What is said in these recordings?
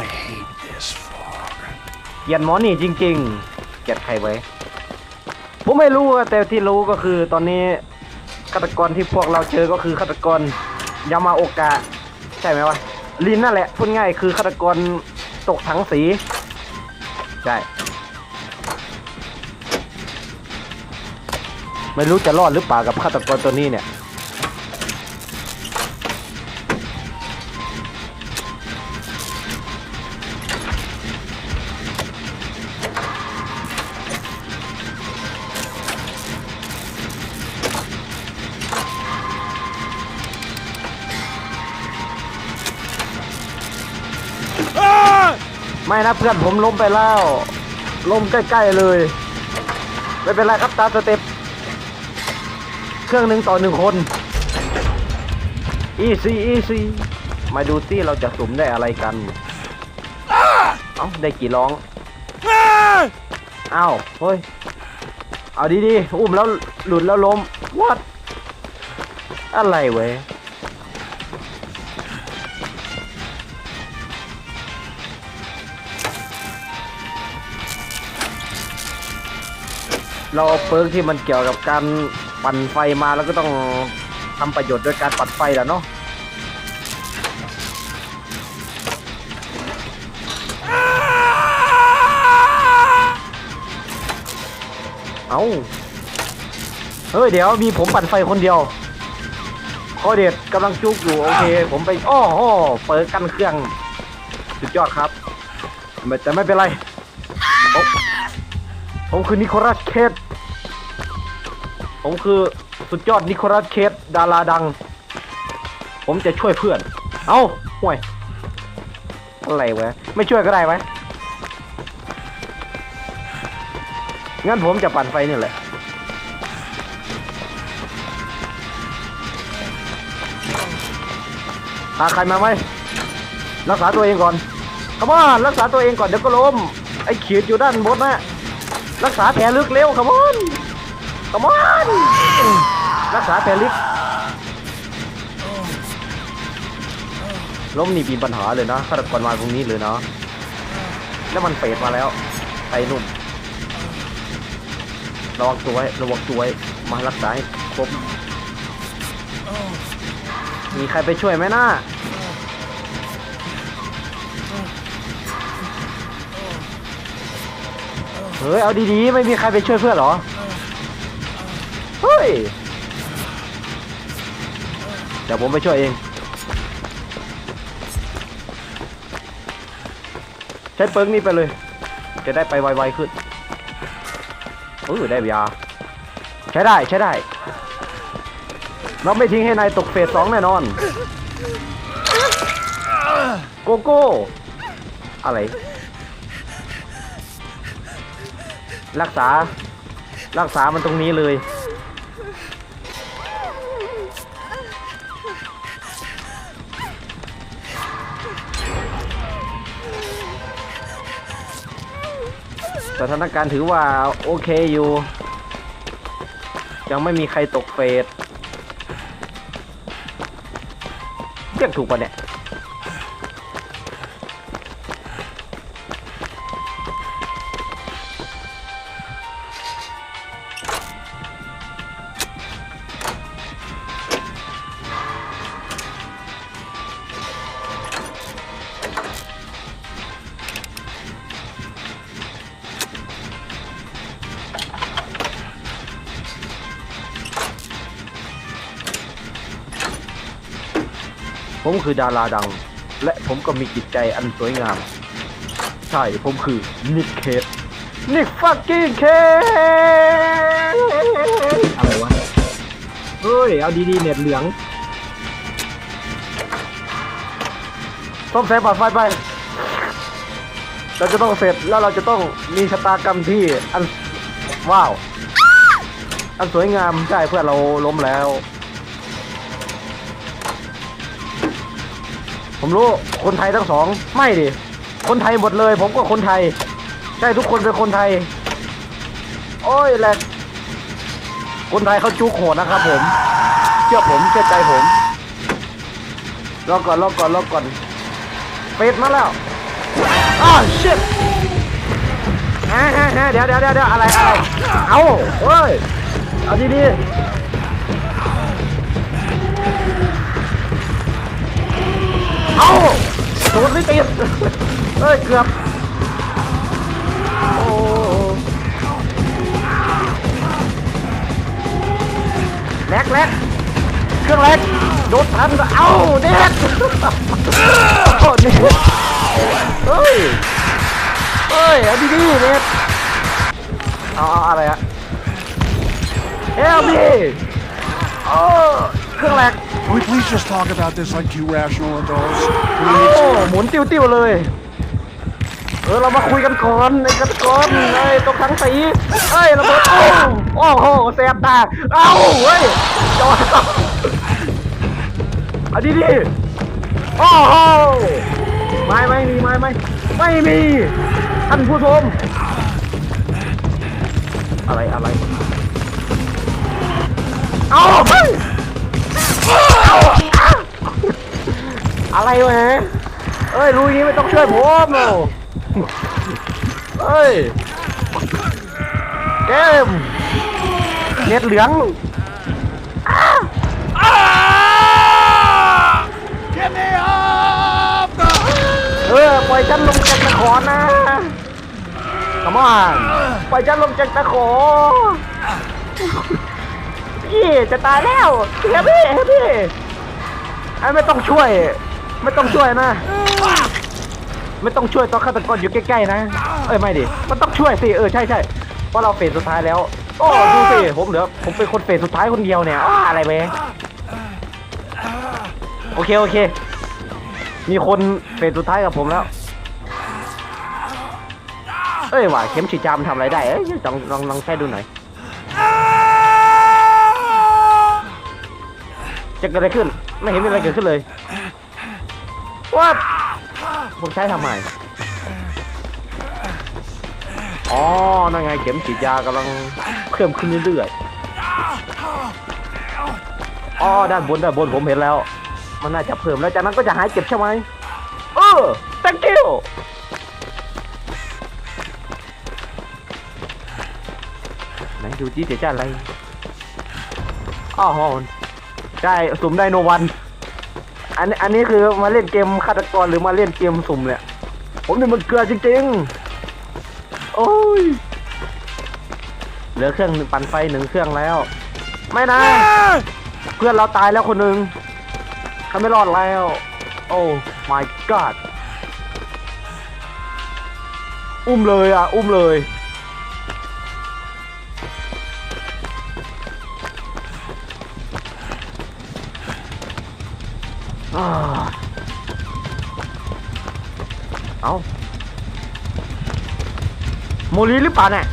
I hate this fog. เกลียดหมอนี่จริง ๆ เกลียดใครไว้ ผมไม่รู้อะแต่ที่รู้ก็คือตอนนี้ฆาตกรที่พวกเราเจอก็คือฆาตกรยามาโอกะ ใช่ไหมวะ ลินนั่นแหละ พูดง่ายคือฆาตกรตกถังสี ใช่ ไม่รู้จะรอดหรือเปล่ากับฆาตกรตัวนี้เนี่ย ไม่นะเพื่อนผมล้มไปแล้วล้มใกล้ๆเลย ไม่เป็นไรครับตามสเต็ปเครื่องหนึ่งต่อหนึ่งคน easy easy มาดูซิเราจะสุ่มได้อะไรกัน เอ้าได้กี่ร้อง เอ้าเฮ้ย เอาดีๆ อุ้มแล้วหลุดแล้วล้ม what อะไรเว้ย เราเอาเปิร์กที่มันเกี่ยวกับการปั่นไฟมาแล้วก็ต้องทำประโยชน์ด้วยการปัดไฟแหละเนาะเอาเฮ้ยเดี๋ยวมีผมปั่นไฟคนเดียวข้อเด็ดกำลังจุกอยู่โอเค ผมไปอ้อโหเปิดกันเครื่อง สุดยอดครับ แต่ไม่เป็นไรโอ้ ผมคือนิโคลัสเคสผมคือสุดยอดนิโคลัสเคสดาราดัง ผมจะช่วยเพื่อน เอ้าห่วย อะไรวะ ไม่ช่วยก็ได้ไหมงั้นผมจะปั่นไฟนี่แหละ หาใครมาไหม รักษาตัวเองก่อนขมอนรักษาตัวเองก่อนเดี๋ยวก็ล้ม ไอ้ขีดอยู่ด้านบนนะ รักษาแผลลึกเร็วขมอนขมอนรักษาแผลลึกล้มนี่มีปัญหาเลยนะฆาตกรมาตรงนี้เลยนะแล้วมันเปรตมาแล้วไอ้หนุ่มระวังตัวไว้ระวังตัวไว้มารักษาให้ครบมีใครไปช่วยไหมน้า เฮ้ย เอาดีๆ ไม่มีใครไปช่วยเพื่อนหรอ เฮ้ย เดี๋ยวผมไปช่วยเอง ใช้เปิร์กนี้ไปเลย จะได้ไปไวๆขึ้นเออได้ยา ใช้ได้ใช้ได้ เราไม่ทิ้งให้นายตกเฟสสองแน่นอน โกโก้ อะไร รักษา รักษามันตรงนี้เลย สถานการณ์ถือว่าโอเคอยู่ ยังไม่มีใครตกเฟสเรียกถูกปะเนี่ย ผมคือดาราดัง และผมก็มีจิตใจอันสวยงาม ใช่ผมคือนิกเคสนิกฟักกิ้งเคสอะไรวะเฮ้ย เอาดีๆเน็ตเหลืองซ่อมแซมปลอดไฟไป เราจะต้องเสร็จแล้วเราจะต้องมีชะตากรรมที่อันว้าว อันสวยงามใช่เพื่อนเราล้มแล้ว ผมรู้คนไทยทั้งสองไม่ดิคนไทยหมดเลย ผมก็คนไทย ใช่ทุกคนเป็นคนไทย โอ้ยแหลกคนไทยเขาจุกโหดนะครับ ผม เชื่อผมเชื่อใจผมรอก่อนรอก่อนรอก่อนเฟดมาแล้วอ้าว shit ฮะฮะฮะเดี๋ยวเดี๋ยวเดี๋ยวเดี๋ยวอะไรอะไรเอาเฮ้ยเอาดีดีๆ เอาโดนไม่ติดเอ้ยเกือบโอ้แลกแลกเครื่องแลกโดนทันเอ้าเด็ดโอ้เด็ดเฮ้ยเฮ้ยเอาดีดีเด็ดเอาอะไรอะเอลบีโอ้เครื่องแลก Can we please just talk about this like two rational adults? โอ้หมุนติ้วๆเลย เออ เรามาคุยกันก่อนไอ้กันก่อนไอ้ตรงทั้งสีเอ้ยระเบิดโอ้โอ้โหแสบตาเอ้าเฮ้ยจอดเอาดีดีๆโอ้โหไม่ไม่มีไม่ไม่ไม่มีท่านผู้ชม อะไรอะไรเอาเฮ้ย อะไรวะเอ้ยลุยนี้ไม่ต้องช่วยผมหรอเอ้ยเกมเน็ตเหลือง Get me off the เออปล่อยฉันลงจากตะขอนะขมอนปล่อยฉันลงจากตะขอพี่จะตายแล้วเฮียพี่เฮียพี่ไอ้ไม่ต้องช่วย ไม่ต้องช่วยนะ ไม่ต้องช่วยตอนฆาตกรอยู่ใกล้ๆนะ เอ้ยไม่ดิ มันต้องช่วยสิ เออใช่ใช่เพราะเราเฟสสุดท้ายแล้ว โอ้ดูสิผมเหลือผมเป็นคนเฟสสุดท้ายคนเดียวเนี่ยอ้าอะไรเว้ยโอเคโอเค มีคนเฟสสุดท้ายกับผมแล้ว เอ้ยว่ะเข็มฉีดจามทำอะไรได้ เอ้ยลองลองลองใช้ดูหน่อย จะเกิดอะไรขึ้น ไม่เห็นมีอะไรเกิดขึ้นเลย ว่าผมใช้ทำไม อ๋อ นั่นไงเข็มฉีดยากำลังเพิ่มขึ้นเรื่อยๆ อ๋อ ด้านบนด้านบนผมเห็นแล้ว มันน่าจะเพิ่มแล้วจากนั้นก็จะหายเจ็บใช่ไหมเออ thank you ไหนดูจีเสียใจอะไรอ้าวได้สุ่มได้โนวัน อันนี้อันนี้คือมาเล่นเกมฆาตกรหรือมาเล่นเกมสุ่มเนี่ย ผมนี่มันเกลือจริงๆ โอ้ย เหลือเครื่องปั่นไฟหนึ่งเครื่องแล้ว ไม่นะ เพื่อนเราตายแล้วคนหนึ่งเขาไม่รอดแล้ว โอ้ my god อุ้มเลยอะ อุ้มเลย เอาโมลีหรือเปล่าเนี่ย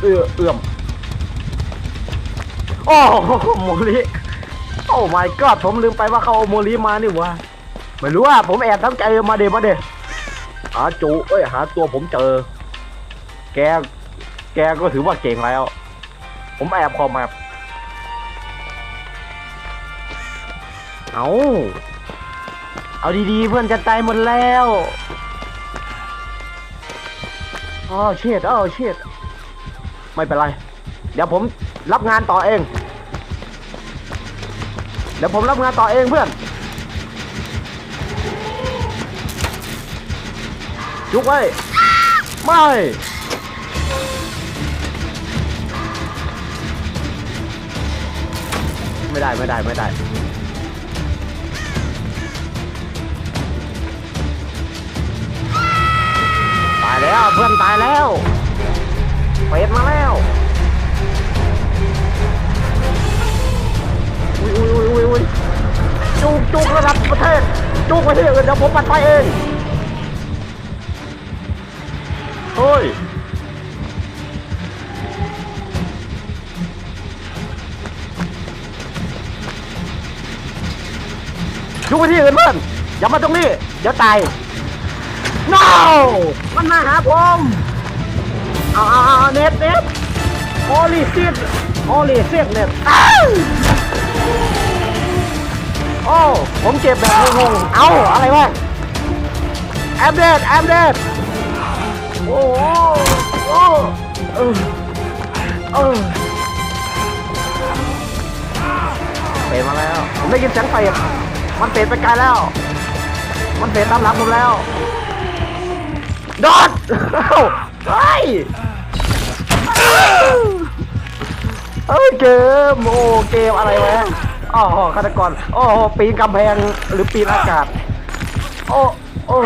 เอื้อเอื้อมโอ้โหโมลีโอ้ my god ผมลืมไปว่าเขาเอาโมลีมานี่วะไม่รู้ว่าผมแอบทั้งใจมาเดมาเดหาจูเอ้ยหาตัวผมเจอ แก แกก็ถือว่าเก่งแล้ว ผมแอบคอมแอบเอาเอาดีๆ เพื่อนจะตายหมดแล้วอ๋อเชิดอ๋อเชิดไม่เป็นไร เดี๋ยวผมรับงานต่อเอง เดี๋ยวผมรับงานต่อเองเพื่อน จุกไว้ ไม่ ไม่ได้ไม่ได้ไม่ได้ตายแล้วเพื่อนตายแล้วเฟดมาแล้วอุ้ยอุ้ยอุ้ยอุ้ยจุกจุกระดับประเทศจุกประเทศอื่นเดี๋ยวผมปัดไปเองเฮ้ย ยุกไปที่อื่นเพื่อนอย่ามาตรงนี้ เดี๋ยวตาย no มันมาหาผมเอาเอาเอาเน็ตเน็ตโอลีซิดโอลีซิดเน็ตโอ้ผมเจ็บแบบงงๆเอาอะไรวะแอมเดดแอมเดดโอ้โหโอ้เออเออเปรตมาแล้วผมได้ยินเสียงเปรต มันเปรตไปไกลแล้ว มันเปรตามหลังผมแล้ว ดอ้าเฮ้ยเอ้ยเกมโอ้เกมอะไรวะอ๋อฆาตกรโอ้ปีนกำแพงหรือปีนอากาศ โอ้โอ้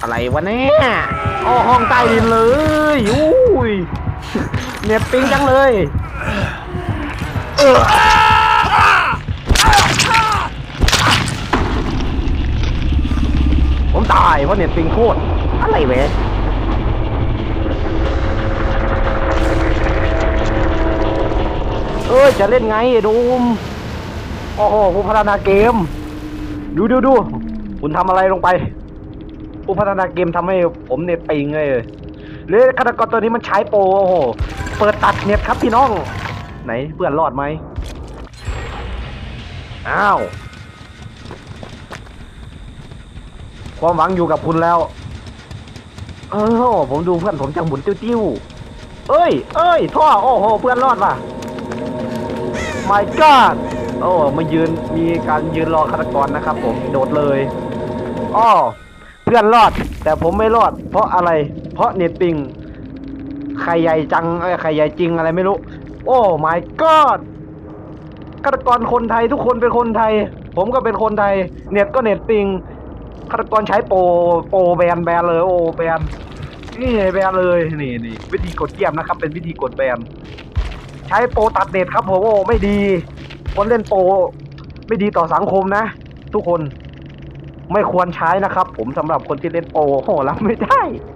อะไรวะเนี่ยโอ้ห้องใต้ดินเลยอุ้ยเน็ตปิงจังเลย ผมตายเพราะเน็ตปิงโคตรอะไรเว้ยเออจะเล่นไงดูมโอ้โหผู้พัฒนาเกม ดูดูดูคุณทำอะไรลงไป ผู้พัฒนาเกมทำให้ผมเน็ตปิงเลยหรือฆาตกรตัวนี้มันใช้โปรโอ้โห เปิดตัดเน็ตครับพี่น้อง ไหนเพื่อนรอดไหมอ้าว ความหวังอยู่กับคุณแล้วเออผมดูเพื่อนผมจังหมุนติ้วๆเอ้ย เอ้ย ท่อ โอ้โห เพื่อนรอดว่ะ my god โอ้มายืน มีการยืนรอฆาตกรนะครับผม โดดเลยอ้อเพื่อนรอด แต่ผมไม่รอด เพราะอะไร เพราะเน็ตปิง ใครใหญ่จังเอ้ใครใหญ่จริงอะไรไม่รู้ โอ้ my god ฆาตกรคนไทยทุกคนเป็นคนไทย ผมก็เป็นคนไทย เน็ตก็เน็ตปิงฆาตกรใช้โปรโปรแบนแบนเลยโอแบนนี่แบนเลยนี่นี่วิธีกดเยี่ยมนะครับ เป็นวิธีกดแบนใช้โปรตัดเน็ตครับผมโอ้ไม่ดี คนเล่นโปรไม่ดีต่อสังคมนะ ทุกคนไม่ควรใช้นะครับ ผมสำหรับคนที่เล่นโปรโอ้รับไม่ได้